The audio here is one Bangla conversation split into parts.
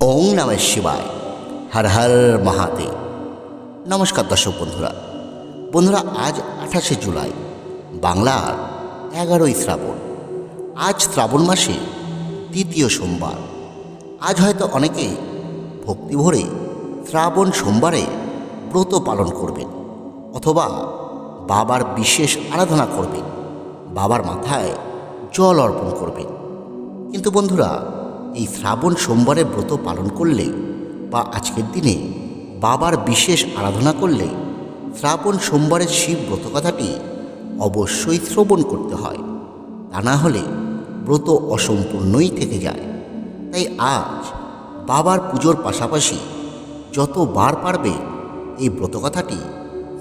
ওং নম শিবায়। হর হর মহাদেব। নমস্কার দর্শক বন্ধুরা। বন্ধুরা, আজ আঠাশে জুলাই, বাংলার এগারোই শ্রাবণ। আজ শ্রাবণ মাসে দ্বিতীয় সোমবার। আজ হয়তো অনেকে ভক্তি ভরে শ্রাবণ সোমবারে ব্রত পালন করবেন অথবা বাবার বিশেষ আরাধনা করবেন, বাবার মাথায় জল অর্পণ করবেন। কিন্তু বন্ধুরা এই শ্রাবণ সোমবারে ব্রত পালন করলে বা আজকের দিনে বাবার বিশেষ আরাধনা করলে শ্রাবণ সোমবারের শিব ব্রত কথাটি অবশ্যই শ্রবণ করতে হয়। তা না হলে ব্রত অসম্পূর্ণই থেকে যায়। তাই আজ বাবার পুজোর পাশাপাশি যতবার পারবে এই ব্রত কথাটি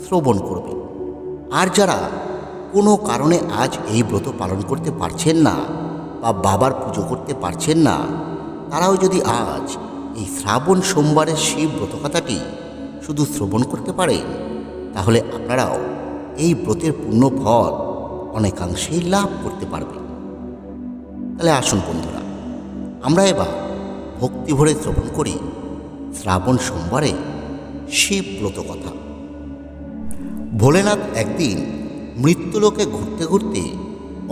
শ্রবণ করবে। আর যারা কোনো কারণে আজ এই ব্রত পালন করতে পারছেন না বা বাবার পুজো করতে পারছেন না, তারাও যদি আজ এই শ্রাবণ সোমবারের শিব ব্রতকথাটি শুধু শ্রবণ করতে পারেন, তাহলে আপনারাও এই ব্রতের পূর্ণ ফল অনেকাংশেই লাভ করতে পারবেন। তাহলে আসুন বন্ধুরা, আমরা এবার ভক্তি ভরে শ্রবণ করি শ্রাবণ সোমবারে শিব ব্রত কথা। ভোলেনাথ একদিন মৃত্যুলোকে ঘুরতে ঘুরতে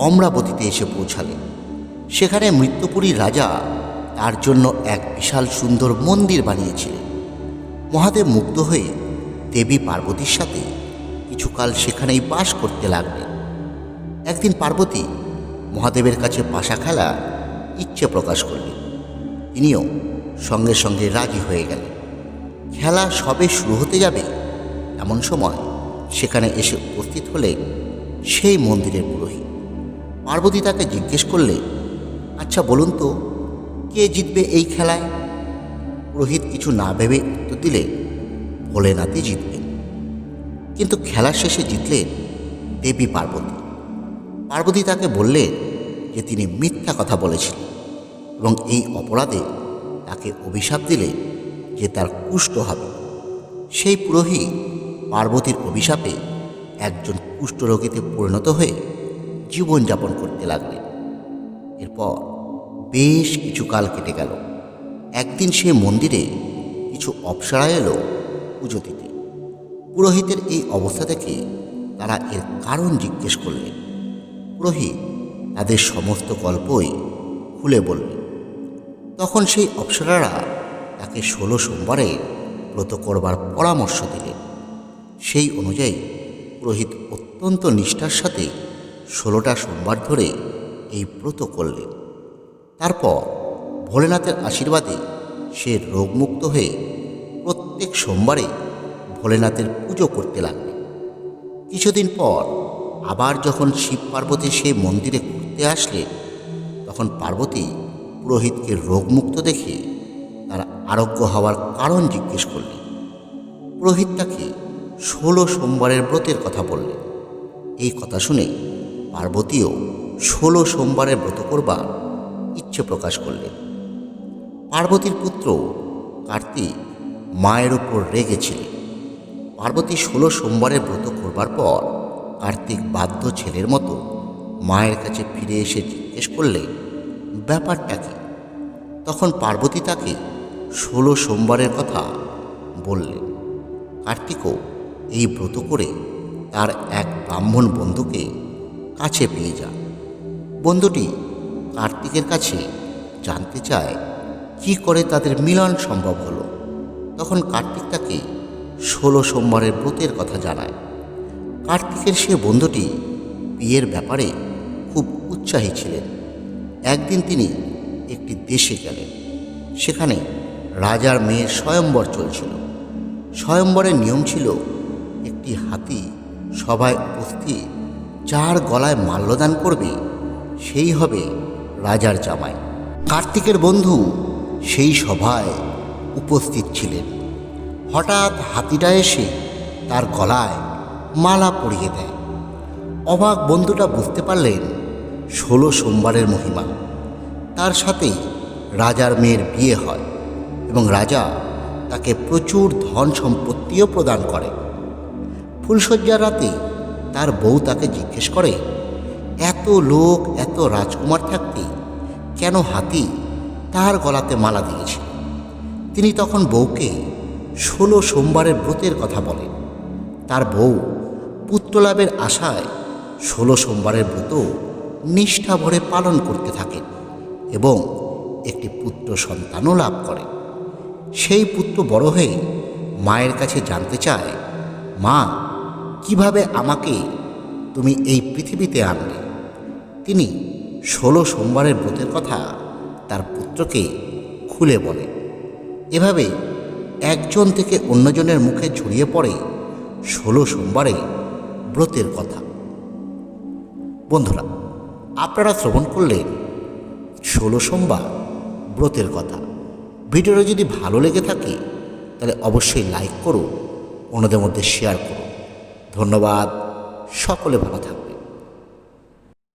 অমরাবতীতে এসে পৌঁছালেন। সেখানে মৃত্যুপুরীর রাজা তার জন্য এক বিশাল সুন্দর মন্দির বানিয়েছিলেন মহাদেব মুগ্ধ হয়ে দেবী পার্বতীর সাথে কিছুকাল সেখানেই বাস করতে লাগলেন। একদিন পার্বতী মহাদেবের কাছে পাশা খেলা ইচ্ছে প্রকাশ করলেন। তিনিও সঙ্গে সঙ্গে রাজি হয়ে গেলেন। খেলা সবে শুরু হতে যাবে এমন সময় সেখানে এসে উপস্থিত হলেন সেই মন্দিরের পুরোহিত। পার্বতী তাকে জিজ্ঞেস করলে আচ্ছা বলুন তো, কে জিতবে এই খেলায়? পুরোহিত কিছু না ভেবে উত্তর দিলে, ভোলেনাথই জিতবেন কিন্তু খেলার শেষে জিতলেন দেবী পার্বতী। পার্বতী তাকে বললেন যে তিনি মিথ্যা কথা বলেছিলেন এবং এই অপরাধে তাকে অভিশাপ দিলে যে তার কুষ্ঠ হবে। সেই পুরোহিত পার্বতীর অভিশাপে একজন কুষ্ঠরোগীতে পরিণত হয়ে জীবনযাপন করতে লাগলেন। এরপর বেশ কিছু কাল কেটে গেল। একদিন সে মন্দিরে কিছু অপসরা এলো পুজো দিতে। পুরোহিতের এই অবস্থা থেকে তারা এর কারণ জিজ্ঞেস করলেন। পুরোহিত তাদের সমস্ত গল্পই খুলে বললেন। তখন সেই অপ্সরারা তাকে ষোলো সোমবারে ব্রত করবার পরামর্শ দিলেন। সেই অনুযায়ী পুরোহিত অত্যন্ত নিষ্ঠার সাথে ষোলোটা সোমবার ধরে এই ব্রত করলেন তারপর ভোলেনাথের আশীর্বাদে সে রোগমুক্ত হয়ে প্রত্যেক সোমবারে ভোলেনাথের পুজো করতে লাগলেন কিছুদিন পর আবার যখন শিব পার্বতী সেই মন্দিরে ঘুরতে আসলেন তখন পার্বতী পুরোহিতকে রোগমুক্ত দেখে তার আরোগ্য হওয়ার কারণ জিজ্ঞেস করলেন পুরোহিত তাকে ষোলো সোমবারের ব্রতের কথা বললেন এই কথা শুনে পার্বতীও ষোলো সোমবারের ব্রত করবার ইচ্ছে প্রকাশ করলেন। পার্বতীর পুত্র কার্তিক মায়ের উপর রেগেছিলেন পার্বতী ষোলো সোমবারের ব্রত করবার পর কার্তিক বাধ্য ছেলের মতো মায়ের কাছে ফিরে এসে জিজ্ঞেস করলে ব্যাপারটা কি? তখন পার্বতী তাকে ষোলো সোমবারের কথা বললেন। কার্তিকও এই ব্রত করে তার এক ব্রাহ্মণ বন্ধুকে কাছে পেয়ে যান। বন্ধুটি কার্তিকের কাছে জানতে চায়, কি করে তাদের মিলন সম্ভব হলো। তখন কার্তিক তাকে ষোলো সোমবারের ব্রতের কথা জানায়। কার্তিকের সে বন্ধুটি বিয়ের ব্যাপারে খুব উৎসাহী ছিলেন। একদিন তিনি একটি দেশে গেলেন। সেখানে রাজার মেয়ের স্বয়ম্বর চলছিল। স্বয়ম্বরের নিয়ম ছিল একটি হাতি সবাই উপস্থিত যার গলায় মাল্যদান করবে সেই হবে রাজার জামাই। কার্তিকের বন্ধু সেই সভায় উপস্থিত ছিলেন। হঠাৎ হাতিটা এসে তার গলায় মালা পরিয়ে দেয়। অবাক বন্ধুটা বুঝতে পারলেন, ষোলো সোমবারের মহিমা। তার সাথেই রাজার মেয়ের বিয়ে হয় এবং রাজা তাকে প্রচুর ধন সম্পত্তিও প্রদান করে। ফুলশয্যার রাতে তার বউ তাকে জিজ্ঞেস করে এত লোক, এত রাজকুমার থাকতে কেন হাতি তার গলাতে মালা দিয়েছে? তিনি তখন বউকে ষোলো সোমবারের ব্রতের কথা বলেন। তার বউ পুত্রলাভের আশায় ষোলো সোমবারের ব্রত নিষ্ঠা ভরে পালন করতে থাকেন এবং একটি পুত্র সন্তানও লাভ করে। সেই পুত্র বড় হয়ে মায়ের কাছে জানতে চায়, মা, কীভাবে আমাকে তুমি এই পৃথিবীতে আনলে? তিনি ষোলো সোমবারের ব্রতের কথা তার পুত্রকে খুলে বলেন এভাবে একজন থেকে অন্যজনের মুখে ছড়িয়ে পড়ে ষোলো সোমবারে ব্রতের কথা। বন্ধুরা, আপনারা শ্রবণ করলেন ষোলো সোমবার ব্রতের কথা। ভিডিওটা যদি ভালো লেগে থাকে, তাহলে অবশ্যই লাইক করুন, অন্যদের মধ্যে শেয়ার করুন। ধন্যবাদ, সকলে ভালো থাকুন